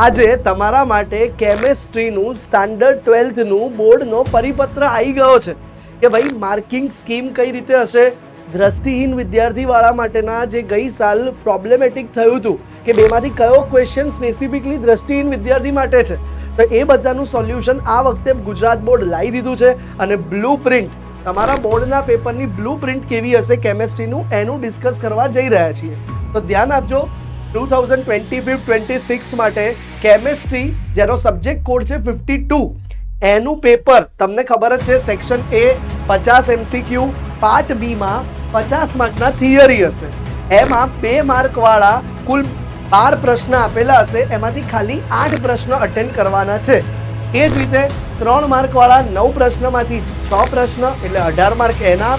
આજે તમારા માટે કેમેસ્ટ્રીનું સ્ટાન્ડર્ડ ટ્વેલ્થનું બોર્ડનો પરિપત્ર આવી ગયો છે કે ભાઈ માર્કિંગ સ્કીમ કઈ રીતે હશે? દ્રષ્ટિહીન વિદ્યાર્થીવાળા માટેના જે ગઈ સાલ પ્રોબ્લેમેટિક થયું હતું કે બેમાંથી કયો ક્વેશ્ચન સ્પેસિફિકલી દ્રષ્ટિહીન વિદ્યાર્થી માટે છે? તો એ બધાનું સોલ્યુશન આ વખતે ગુજરાત બોર્ડ લાવી દીધું છે અને બ્લુ પ્રિન્ટ તમારા બોર્ડના પેપરની બ્લુ પ્રિન્ટ કેવી હશે? કેમેસ્ટ્રીનું એનું ડિસ્કસ કરવા જઈ રહ્યા છીએ. તો ધ્યાન આપજો two thousand twenty fifth twenty six માટે કેમેસ્ટ્રી જેનો સબ્જેક્ટ કોડ છે ફિફ્ટી ટુ એનું પેપર તમને ખબર જ છે સેક્શન એ પચાસ એમસીક્યુ પાર્ટ બીમાં પચાસ માર્કના થિયરી હશે. એમાં બે માર્કવાળા કુલ બાર પ્રશ્ન આપેલા હશે, એમાંથી ખાલી આઠ પ્રશ્ન અટેન્ડ કરવાના છે. એ જ રીતે ત્રણ માર્કવાળા નવ પ્રશ્નમાંથી છ પ્રશ્ન, એટલે અઢાર માર્ક એના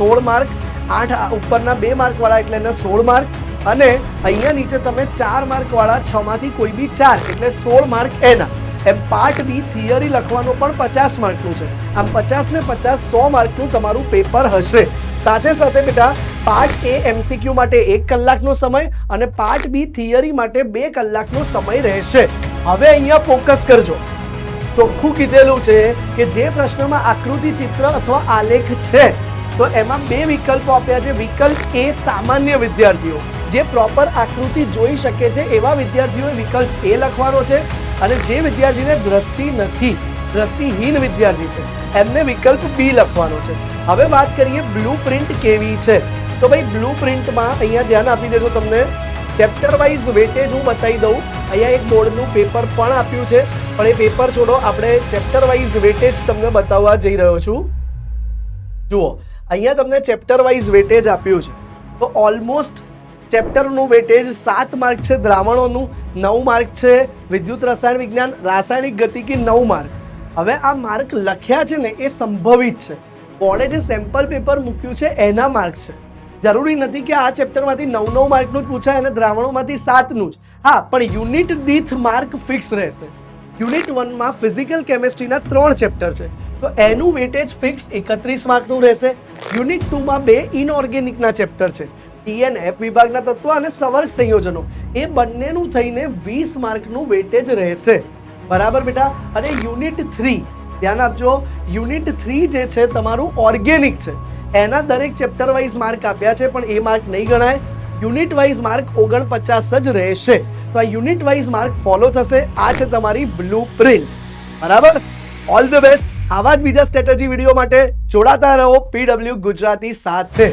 સોળ માર્ક આઠ ઉપરના બે માર્કવાળા એટલે એના સોળ માર્ક અને અહીંયા નીચે તમે ચાર માર્કવાળા છમાંથી કોઈ બી ચાર, એટલે સોળ માર્ક એના. એમ પાર્ટ બી થિયરી લખવાનું પણ પચાસ માર્કનું છે. આમ પચાસ ને પચાસ સો માર્કનું તમારું પેપર હશે. સાથે સાથે બેટા પાર્ટ એ એમસીક્યુ માટે એક કલાકનો સમય અને પાર્ટ બી થિયરી માટે બે કલાકનો સમય રહેશે. હવે અહીંયા ફોકસ કરજો. ચોખ્ખું કીધેલું છે કે જે પ્રશ્નમાં આકૃતિ ચિત્ર અથવા આલેખ છે તો એમાં બે વિકલ્પો આપ્યા છે. વિકલ્પ એ સામાન્ય વિદ્યાર્થીઓ, જે પ્રોપર આકૃતિ જોઈ શકે છે. એવા વિદ્યાર્થીઓએ વિકલ્પ એ લખવાનો છે અને જે વિદ્યાર્થીને દ્રષ્ટિ નથી, દ્રષ્ટિહીન વિદ્યાર્થી છે, એમને વિકલ્પ બી લખવાનો છે. હવે વાત કરીએ બ્લુ પ્રિન્ટ કેવી છે. તો ભાઈ બ્લુ પ્રિન્ટમાં અહીંયા ધ્યાન આપી દેજો તમને. ચેપ્ટર વાઇઝ વેટેજ હું બતાવી દઉં. અહીંયા એક બોર્ડનું પેપર પણ આપ્યું છે. પણ એ પેપર છોડો, આપણે ચેપ્ટર વાઇઝ વેટેજ તમને બતાવવા જઈ રહ્યો છું. જુઓ અહીંયા તમને ચેપ્ટર વાઇઝ વેટેજ આપ્યું છે. તો ઓલમોસ્ટ ચેપ્ટરનું વેટેજ સાત માર્ક છે, દ્રાવણોનું નવ માર્ક છે, વિદ્યુત રસાયણ વિજ્ઞાન, રાસાયણિક ગતિકી નવ માર્ક હવે આ માર્ક લખ્યા છે ને એ સંભવિત છે. બોર્ડે જે સેમ્પલ પેપર મૂક્યું છે એના માર્ક છે. જરૂરી નથી કે આ ચેપ્ટરમાંથી નવ નવ માર્કનું જ પૂછાય અને દ્રાવણોમાંથી સાતનું જ. હા, પણ યુનિટ દીઠ માર્ક ફિક્સ રહેશે. યુનિટ વનમાં ફિઝિકલ કેમેસ્ટ્રીના ત્રણ ચેપ્ટર છે. તો એનું વેટેજ ફિક્સ એકત્રીસ માર્કનું રહેશે. યુનિટ ટુમાં બે ઇનઓર્ગેનિકના ચેપ્ટર છે. ટીએનએફ વિભાગના તત્વ અને સવર્ગ સંયોજનો. એ બંનેનું થઈને વીસ માર્કનું વેટેજ રહેશે. બરાબર બેટા? અને યુનિટ થ્રી, ધ્યાન આપજો, યુનિટ થ્રી જે છે તમારું ઓર્ગેનિક છે. એના દરેક ચેપ્ટર વાઇઝ માર્ક આપ્યા છે, પણ એ માર્ક નહીં ગણાય. યુનિટ વાઇઝ માર્ક ઓગણપચાસ જ રહેશે. તો આ યુનિટ વાઇઝ માર્ક ફોલો થશે. આ છે તમારી બ્લુ પ્રિન્ટ. બરાબર? All the best. આવા જ બીજા સ્ટ્રેટેજી વીડિયો માટે જોડાતા રહો પીડબ્લ્યુ ગુજરાતી સાથે.